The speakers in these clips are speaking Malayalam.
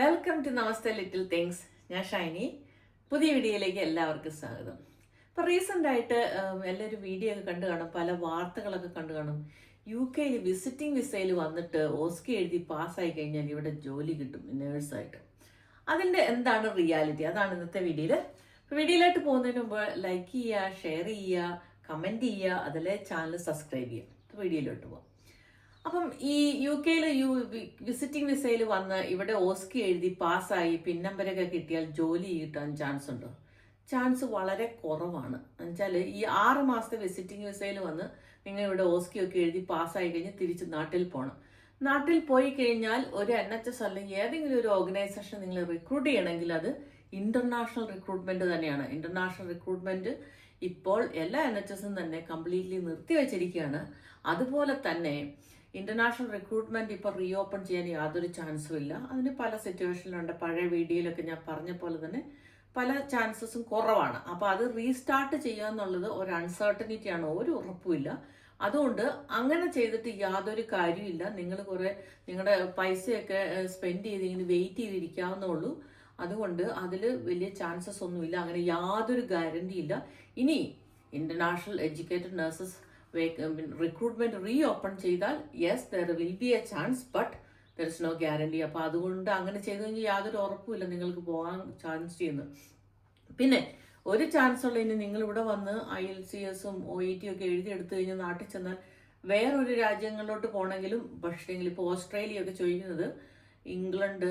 Welcome to Namaste little things ഞാൻ ഷൈനി. പുതിയ വീഡിയോയിലേക്ക് എല്ലാവർക്കും സ്വാഗതം. ഇപ്പോൾ റീസെന്റായിട്ട് എല്ലാവരും വീഡിയോ ഒക്കെ കണ്ടു കാണും പല വാർത്തകളൊക്കെ കണ്ടു കാണും. യു കെയിൽ വിസിറ്റിംഗ് വിസയിൽ വന്നിട്ട് ഓസ്കി എഴുതി പാസ്സായി കഴിഞ്ഞാൽ ഇവിടെ ജോലി കിട്ടും നേഴ്സായിട്ട് അതിന്റെ എന്താണ് റിയാലിറ്റി അതാണ് ഇന്നത്തെ വീഡിയോയിൽ വീഡിയോയിലായിട്ട് പോകുന്നതിന് മുമ്പ് ലൈക്ക് ചെയ്യുക ഷെയർ ചെയ്യുക കമന്റ് ചെയ്യുക അതിലെ ചാനൽ സബ്സ്ക്രൈബ് ചെയ്യുക. വീഡിയോയിലോട്ട് പോകാം അപ്പം ഈ യു കെയിൽ യു വിസിറ്റിംഗ് വിസയിൽ വന്ന് ഇവിടെ ഓസ്കി എഴുതി പാസ്സായി പിൻ നമ്പരൊക്കെ കിട്ടിയാൽ ജോലി കിട്ടാൻ ചാൻസ് ഉണ്ടോ? ചാൻസ് വളരെ കുറവാണ്. എന്നുവെച്ചാൽ ഈ ആറ് മാസത്തെ വിസിറ്റിംഗ് വിസയിൽ വന്ന് നിങ്ങൾ ഇവിടെ ഓസ്കി ഒക്കെ എഴുതി പാസ്സായി കഴിഞ്ഞ് തിരിച്ച് നാട്ടിൽ പോകണം നാട്ടിൽ പോയി കഴിഞ്ഞാൽ ഒരു എൻ എച്ച് എസ് അല്ലെങ്കിൽ ഏതെങ്കിലും ഒരു ഓർഗനൈസേഷൻ നിങ്ങൾ റിക്രൂട്ട് ചെയ്യണമെങ്കിൽ അത് ഇന്റർനാഷണൽ റിക്രൂട്ട്മെന്റ് തന്നെയാണ്. ഇന്റർനാഷണൽ റിക്രൂട്ട്മെന്റ് ഇപ്പോൾ എല്ലാ എൻ എച്ച് എസും തന്നെ കംപ്ലീറ്റ്ലി നിർത്തിവെച്ചിരിക്കുകയാണ് അതുപോലെ തന്നെ ഇന്റർനാഷണൽ റിക്രൂട്ട്മെന്റ് ഇപ്പോൾ റീ ഓപ്പൺ ചെയ്യാൻ യാതൊരു ചാൻസും ഇല്ല. അതിന് പല സിറ്റുവേഷനിലുണ്ട് പഴയ വീഡിയോയിലൊക്കെ ഞാൻ പറഞ്ഞ പോലെ തന്നെ പല ചാൻസസും കുറവാണ്. അപ്പോൾ അത് റീസ്റ്റാർട്ട് ചെയ്യുക എന്നുള്ളത് ഒരു അൺസർട്ടനിറ്റി ആണ്? ഒരു ഉറപ്പുമില്ല അതുകൊണ്ട് അങ്ങനെ ചെയ്തിട്ട് യാതൊരു കാര്യമില്ല നിങ്ങൾ കുറേ നിങ്ങളുടെ പൈസയൊക്കെ സ്പെൻഡ് ചെയ്ത് ഇങ്ങനെ വെയിറ്റ് ചെയ്തിരിക്കാവുന്നേ ഉള്ളൂ. അതുകൊണ്ട് അതിൽ വലിയ ചാൻസസ് ഒന്നുമില്ല അങ്ങനെ യാതൊരു ഗ്യാരണ്ടി ഇല്ല. ഇനി international educated nurses recruitment reopen ചെയ്താൽ yes there will be a chance but there is no guarantee അപ്പോൾ അതുകൊണ്ട് അങ്ങനെ ചെയ്തു കഴിഞ്ഞാൽ യാതൊരു ഉറപ്പുമില്ല നിങ്ങൾക്ക് പോകാൻ ചാൻസ് ചെയ്യുന്നു പിന്നെ ഒരു ചാൻസ് ഉള്ള ഇനി നിങ്ങൾ ഇവിടെ വന്ന് ഐ എൽ സി എസും ഒ ഇ ടി ഒക്കെ എഴുതി എടുത്തു കഴിഞ്ഞാൽ നാട്ടിൽ ചെന്നാൽ വേറൊരു രാജ്യങ്ങളിലോട്ട് പോകണമെങ്കിലും പക്ഷേ ഇപ്പോൾ ഓസ്ട്രേലിയ ഒക്കെ ചോദിക്കുന്നത് ഇംഗ്ലണ്ട്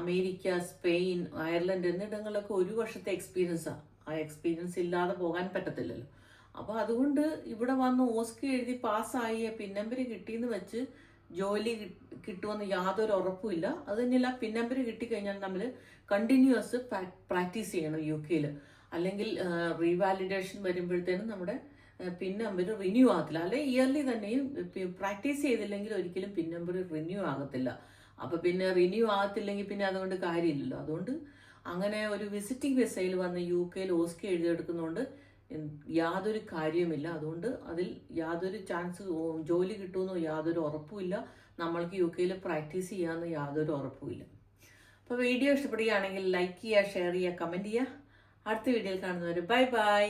അമേരിക്ക സ്പെയിൻ അയർലൻഡ് എന്നിടങ്ങളിലൊക്കെ ഒരു വർഷത്തെ എക്സ്പീരിയൻസാണ് ആ. എക്സ്പീരിയൻസ് ഇല്ലാതെ പോകാൻ പറ്റത്തില്ലല്ലോ. അപ്പോൾ അതുകൊണ്ട് ഇവിടെ വന്ന് ഓസ്കി എഴുതി പാസ്സായി പിന്നമ്പർ കിട്ടിയെന്ന് വെച്ച് ജോലി കിട്ടുമെന്ന് യാതൊരു ഉറപ്പുമില്ല അത് തന്നെയല്ല പിന്നമ്പർ കിട്ടിക്കഴിഞ്ഞാൽ നമ്മൾ കണ്ടിന്യൂസ് പ്രാക്ടീസ് ചെയ്യണം യു കെയിൽ അല്ലെങ്കിൽ റീവാലിഡേഷൻ വരുമ്പോഴത്തേനും നമ്മുടെ പിന്നമ്പർ നമ്പർ റിന്യൂ ആകത്തില്ല. അല്ലെ ഇയർലി തന്നെയും പ്രാക്ടീസ് ചെയ്തില്ലെങ്കിൽ ഒരിക്കലും പിന്നമ്പർ നമ്പർ റിന്യൂ ആകത്തില്ല. അപ്പൊ പിന്നെ റിന്യൂ ആകത്തില്ലെങ്കിൽ പിന്നെ അതുകൊണ്ട് കാര്യമില്ലല്ലോ. അതുകൊണ്ട് അങ്ങനെ ഒരു വിസിറ്റിംഗ് വിസയിൽ വന്ന് യു കെയിൽ ഓസ്കി എഴുതിയെടുക്കുന്നതുകൊണ്ട് യാതൊരു കാര്യവുമില്ല. അതുകൊണ്ട് അതിൽ യാതൊരു ചാൻസ് ജോലി കിട്ടുമെന്നോ യാതൊരു ഉറപ്പുമില്ല. നമ്മൾക്ക് യു കെയിൽ പ്രാക്ടീസ് ചെയ്യാമെന്ന് യാതൊരു ഉറപ്പുമില്ല. അപ്പോൾ വീഡിയോ ഇഷ്ടപ്പെടുകയാണെങ്കിൽ ലൈക്ക് ചെയ്യുക ഷെയർ ചെയ്യുക കമന്റ് ചെയ്യുക. അടുത്ത വീഡിയോയിൽ കാണുന്നവർ ബൈ ബൈ